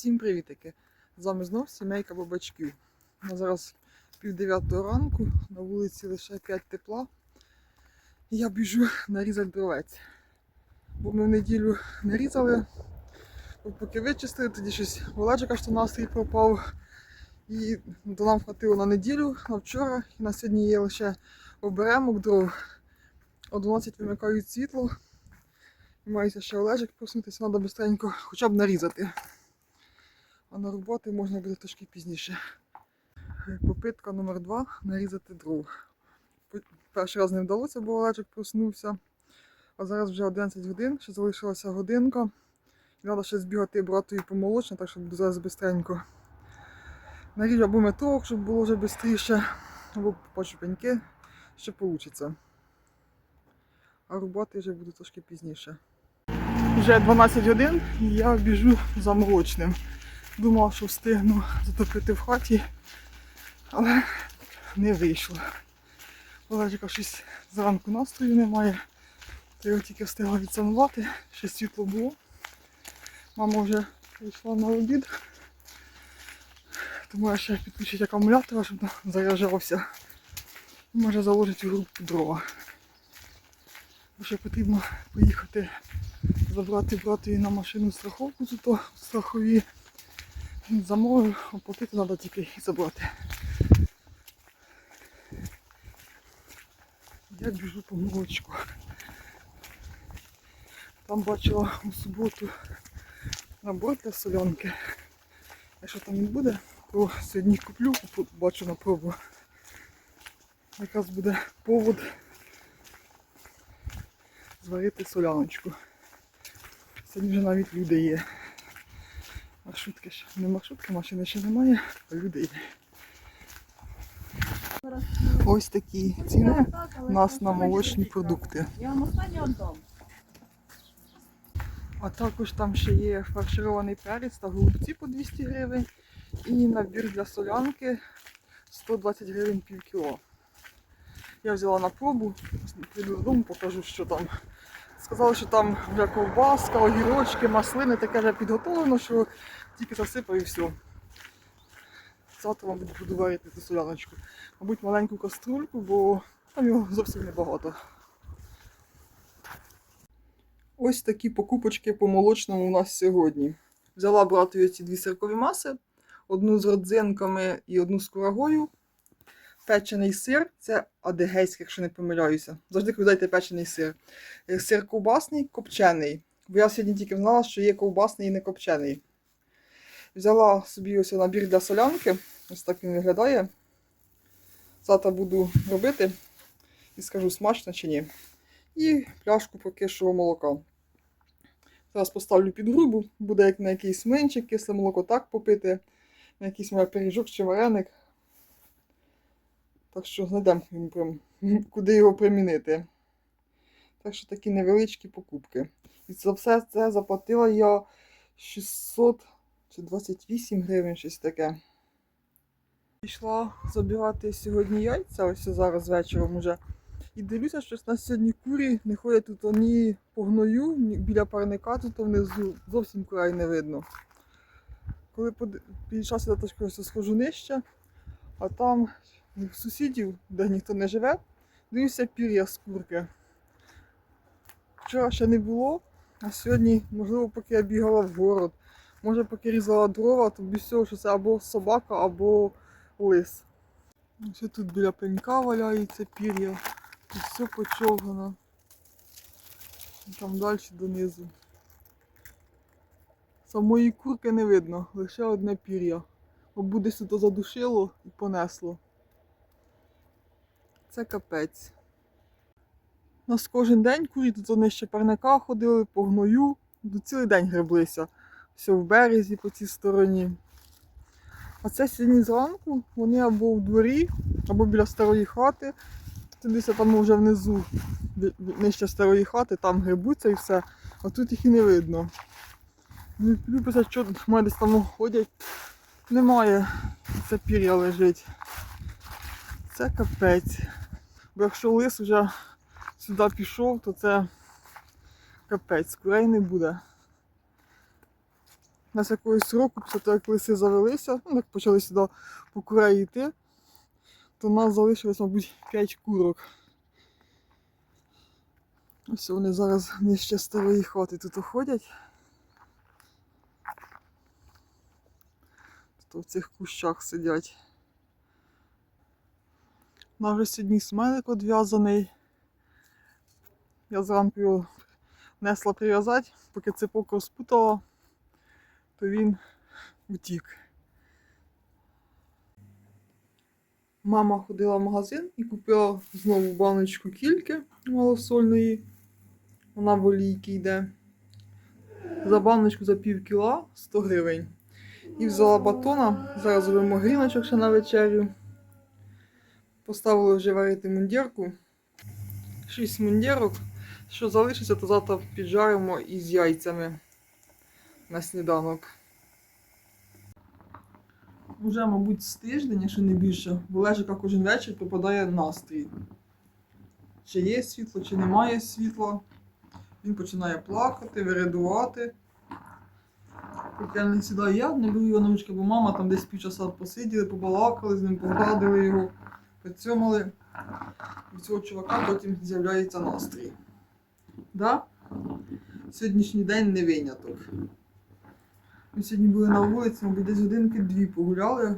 Всім привітики! З вами знов сімейка бабачків. На зараз пів дев'ятого ранку, на вулиці лише 5 тепла. Я біжу нарізати дровець. Бо ми в неділю не різали, бо поки вичистили, тоді щось Олежика, що настрій пропав. І то нам хватило на неділю, на вчора, і на сьогодні є лише оберемок дров. О 12 вимикають світло. І мається ще Олежик проснутися, треба быстренько хоча б нарізати. А на роботи можна буде трошки пізніше. Попитка номер два нарізати дров. Перший раз не вдалося, бо Олежик проснувся. А зараз вже 11 годин, ще залишилася годинка. І треба ще збігати братові помолочне, так що буду зараз бистренько. Наріжу або меток, щоб було вже швидше, або попачу пеньки, що вийде. А роботи вже буду трошки пізніше. Вже 12 годин і я біжу за молочним. Думав, що встигну затопити в хаті, але не вийшло. Олежика щось зранку настрою немає. То його тільки встигла відсанувати, ще світло було. Мама вже прийшла на обід. Тому я ще підключить акумулятора, щоб заряджався. І може заложити в групу дрова. Бо ще потрібно поїхати забрати братові на машину страховку, тут страхові. Він замовив, оплатити треба тільки і забрати. Я біжу по молочку. Там бачила у суботу набор для солянки. Якщо там він буде, то сьогодні куплю, бачу на пробу. Якраз буде повод зварити соляночку. Сьогодні вже навіть люди є. Маршрутки ще не маршрутки, машини ще немає, а люди є. Ось такі ціни у нас на молочні продукти. А також там ще є фарширований перець та голубці по 200 гривень. І набір для солянки 120 гривень пів кіло. Я взяла на пробу, прийду додому, покажу, що там. Сказали, що там вже ковбаска, огірочки, маслини, таке вже підготовлено, що тільки засипаю і все. Завтра, мабуть, буду варити ту соляночку. Мабуть, маленьку каструльку, бо там його зовсім небагато. Ось такі покупочки по молочному у нас сьогодні. Взяла братові ці дві сиркові маси, одну з родзинками і одну з курагою. Печений сир це адегейський, якщо не помиляюся. Завжди кидайте печений сир. Е, Сир ковбасний, копчений. Бо я сьогодні тільки знала, що є ковбасний і не копчений. Взяла собі ось набір для солянки. Ось так він виглядає. Завтра буду робити і скажу, смачно чи ні. І пляшку прокисшого молока. Зараз поставлю під грубу, буде як на якийсь млинчик, кисле молоко так попити, на якийсь моє пиріжок чи вареник. Так що знайдемо куди його примінити. Так що такі невеличкі покупки. І за все це заплатила я 600 чи 28 гривень, щось таке. Пішла забирати сьогодні яйця, ось зараз вечором уже. І дивлюся, що на сьогодні курі не ходять тут ні по гною, ні біля парника, тут внизу зовсім курей не видно. Коли підійшла сюди, ось схожу нижче, а там в сусідів, де ніхто не живе, дивлюся пір'я з курки. Вчора ще не було, а сьогодні, можливо, поки я бігала в город, може поки різала дрова, то без всього, що це або собака, або лис. Ось тут біля пенька валяється пір'я. І все почовгано. Там далі донизу. Самої курки не видно, лише одне пір'я. Мабуть, десь тут задушило і понесло. Це капець. У нас кожен день курі тут вони ще парника ходили по гною, до цілий день греблися. Все в березі по цій стороні. А це сьогодні зранку вони або в дворі, або біля старої хати. Дивися, там вже внизу, нижче старої хати, там грибуться і все, а тут їх і не видно. Ну, Любиться, що в мене десь там ходять. Немає. Це пір'я лежить. Це капець. Бо якщо лис вже сюди пішов, то це капець, курей не буде. на з якогось року, після того, як лиси завелися, ну, як почали сюди по курей йти, то в нас залишилось, мабуть, 5 курок. Ось вони зараз нижче старої хати тут ходять. Тут в цих кущах сидять. У нас вже сьогодні смелик одв'язаний. Я зранку його несла прив'язати, поки цепок розпутала, то він втік. Мама ходила в магазин і купила знову баночку кільки малосольної. Вона в олійки йде. За баночку за пів кіла 100 гривень. І взяла батона. Зараз зробимо гріночок ще на вечерю. Поставили вже варити мундірку. 6 мундірок. Що залишиться, то завтра піджаримо із яйцями на сніданок. Уже, мабуть, з тиждень, якщо не більше, в Олежика кожен вечір попадає настрій. Чи є світло, чи немає світла. Він починає плакати, вирядувати. Поки я не сідаю я, не беру його на ручки, бо мама там десь півчаса посиділи, побалакали з ним, погладили його, поцьомали. І в цього чувака потім з'являється настрій. Да? Сьогоднішній день не виняток. Ми сьогодні були на вулиці, мабуть, десь годинки дві погуляли.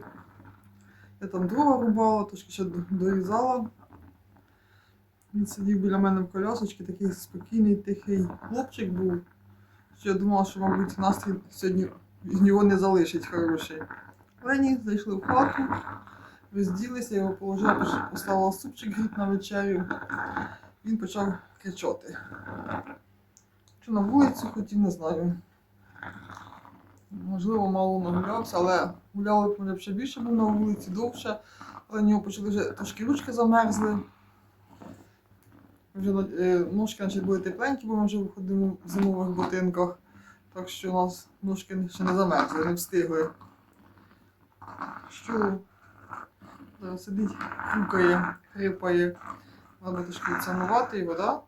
Я там дрова рубала, трошки ще дорізала. Він сидів біля мене в колясочці, такий спокійний, тихий хлопчик був. Що я думала, що, мабуть, настрій сьогодні з нього не залишить хороший. Але ні, зайшли в хату, розділися, його положила, поставила супчик гріти на вечерю. Він почав кричати. Чи на вулицю хотів, не знаю. Можливо, мало нагулявся, але гуляли б ще більше був на вулиці довше, але в нього почали вже трошки ручки замерзли. Вже е, ножки наче були тепленькі, бо ми вже виходимо в зимових ботинках. Так що у нас ножки ще не замерзли, не встигли. Що зараз сидить, хрюкає, хрипає. Треба трошки цінувати його, так?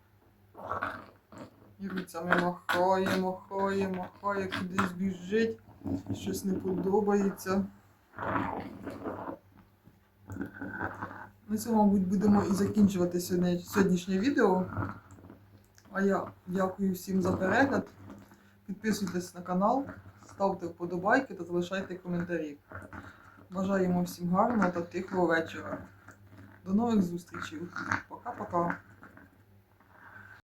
Да? І руцями махає, махає, махає, кудись біжить, щось не подобається. На цьому, мабуть, будемо і закінчувати сьогодні, сьогоднішнє відео. А я дякую всім за перегляд. Підписуйтесь на канал, ставте вподобайки та залишайте коментарі. Бажаємо всім гарного та тихого вечора. До нових зустрічей. Пока-пока.